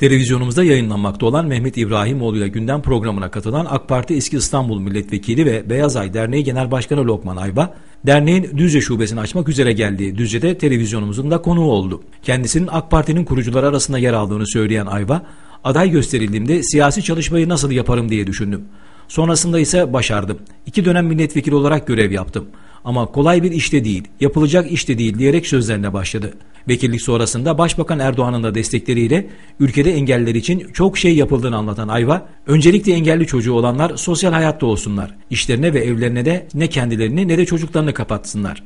Televizyonumuzda yayınlanmakta olan Mehmet İbrahimoğlu ile gündem programına katılan AK Parti eski İstanbul Milletvekili ve Beyaz Ay Derneği Genel Başkanı Lokman Ayba, derneğin Düzce şubesini açmak üzere geldiği Düzce'de televizyonumuzun da konuğu oldu. Kendisinin AK Parti'nin kurucuları arasında yer aldığını söyleyen Ayba, aday gösterildiğimde siyasi çalışmayı nasıl yaparım diye düşündüm. Sonrasında ise başardım. İki dönem milletvekili olarak görev yaptım. Ama kolay bir işte değil, yapılacak işte değil diyerek sözlerine başladı. Vekillik sonrasında Başbakan Erdoğan'ın da destekleriyle ülkede engelliler için çok şey yapıldığını anlatan Ayva, öncelikle engelli çocuğu olanlar sosyal hayatta olsunlar. İşlerine ve evlerine de ne kendilerini ne de çocuklarını kapatsınlar.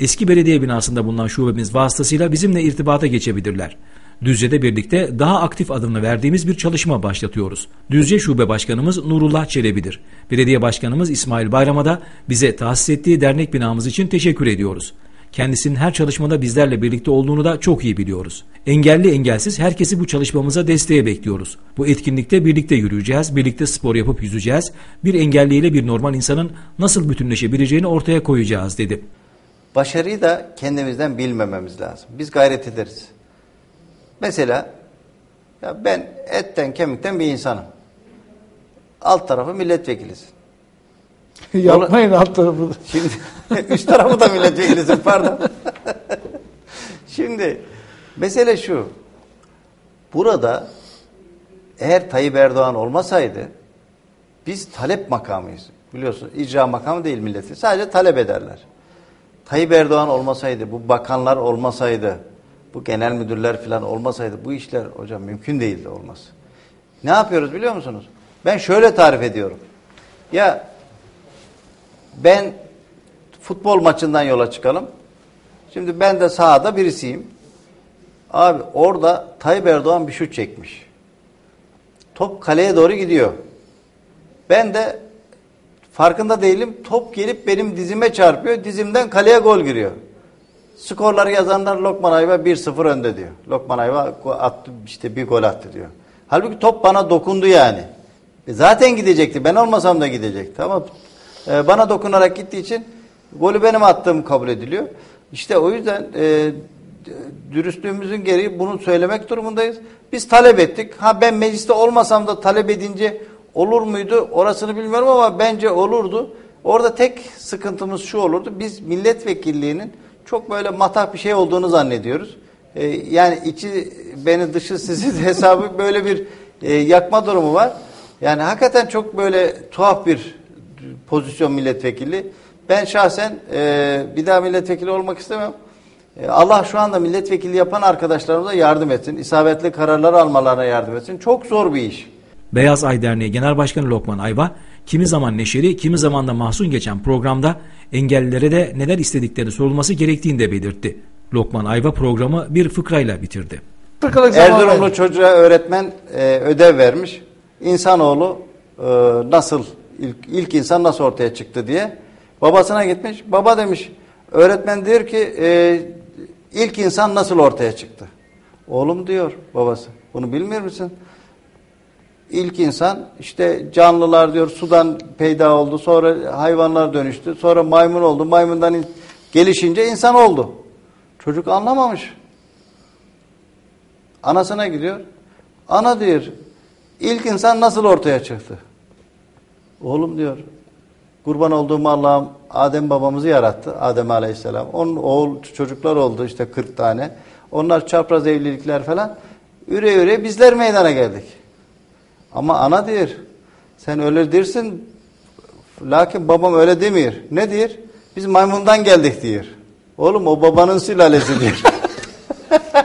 Eski belediye binasında bulunan şubemiz vasıtasıyla bizimle irtibata geçebilirler. Düzce'de birlikte daha aktif adımını verdiğimiz bir çalışma başlatıyoruz. Düzce Şube Başkanımız Nurullah Çelebi'dir. Belediye Başkanımız İsmail Bayram'a bize tahsis ettiği dernek binamız için teşekkür ediyoruz. Kendisinin her çalışmada bizlerle birlikte olduğunu da çok iyi biliyoruz. Engelli engelsiz herkesi bu çalışmamıza desteğe bekliyoruz. Bu etkinlikte birlikte yürüyeceğiz, birlikte spor yapıp yüzeceğiz. Bir engelliyle bir normal insanın nasıl bütünleşebileceğini ortaya koyacağız dedi. Başarıyı da kendimizden bilmememiz lazım. Biz gayret ederiz. Mesela ya ben etten kemikten bir insanım. Alt tarafı milletvekilisin. Yapmayın alt tarafı. Şimdi üst tarafı da milletvekilisin pardon. Şimdi mesele şu. Burada eğer Tayyip Erdoğan olmasaydı biz talep makamıyız. Biliyorsun icra makamı değil milleti. Sadece talep ederler. Tayyip Erdoğan olmasaydı, bu bakanlar olmasaydı, bu genel müdürler falan olmasaydı bu işler hocam mümkün değildi olmaz. Ne yapıyoruz biliyor musunuz? Ben şöyle tarif ediyorum. Ya ben futbol maçından yola çıkalım. Şimdi ben de sahada birisiyim. Abi orada Tayyip Erdoğan bir şut çekmiş. Top kaleye doğru gidiyor. Ben de farkında değilim. Top gelip benim dizime çarpıyor. Dizimden kaleye gol giriyor. Skorları yazanlar Lokman Ayva 1-0 önde diyor. Lokman Ayva attı işte bir gol attı diyor. Halbuki top bana dokundu yani. E zaten gidecekti. Ben olmasam da gidecekti. Ama e, bana dokunarak gittiği için golü benim attığım kabul ediliyor. İşte o yüzden e, dürüstlüğümüzün gereği bunu söylemek durumundayız. Biz talep ettik. Ha ben mecliste olmasam da talep edince olur muydu? Orasını bilmiyorum ama bence olurdu. Orada tek sıkıntımız şu olurdu. Biz milletvekilliğinin çok böyle matah bir şey olduğunu zannediyoruz. E, yani içi beni dışı sizi hesabı böyle bir e, yakma durumu var. Yani hakikaten çok böyle tuhaf bir pozisyon milletvekili. Ben şahsen e, bir daha milletvekili olmak istemem. E, Allah şu anda milletvekili yapan arkadaşlarımıza yardım etsin. İsabetli kararlar almalarına yardım etsin. Çok zor bir iş. Beyaz Ay Derneği Genel Başkanı Lokman Ayva, kimi zaman neşeli, kimi zaman da mahzun geçen programda engellilere de neler istediklerini sorulması gerektiğini de belirtti. Lokman Ayva programı bir fıkrayla bitirdi. Erzurumlu çocuğa öğretmen e, ödev vermiş. İnsanoğlu e, nasıl ilk, ilk insan nasıl ortaya çıktı diye. Babasına gitmiş. Baba demiş öğretmen diyor ki e, ilk insan nasıl ortaya çıktı? Oğlum diyor babası. Bunu bilmiyor musun? İlk insan işte canlılar diyor sudan peyda oldu. Sonra hayvanlar dönüştü. Sonra maymun oldu. Maymundan in gelişince insan oldu. Çocuk anlamamış. Anasına gidiyor. Ana diyor ilk insan nasıl ortaya çıktı? Oğlum diyor kurban olduğum Allah'ım Adem babamızı yarattı. Adem aleyhisselam. Onun oğul çocuklar oldu işte 40 tane. Onlar çapraz evlilikler falan. Üre üre bizler meydana geldik. Ama ana diyor. Sen öyle dersin. Lakin babam öyle demiyor. Ne diyor? Biz maymundan geldik diyor. Oğlum o babanın sülalesi diyor.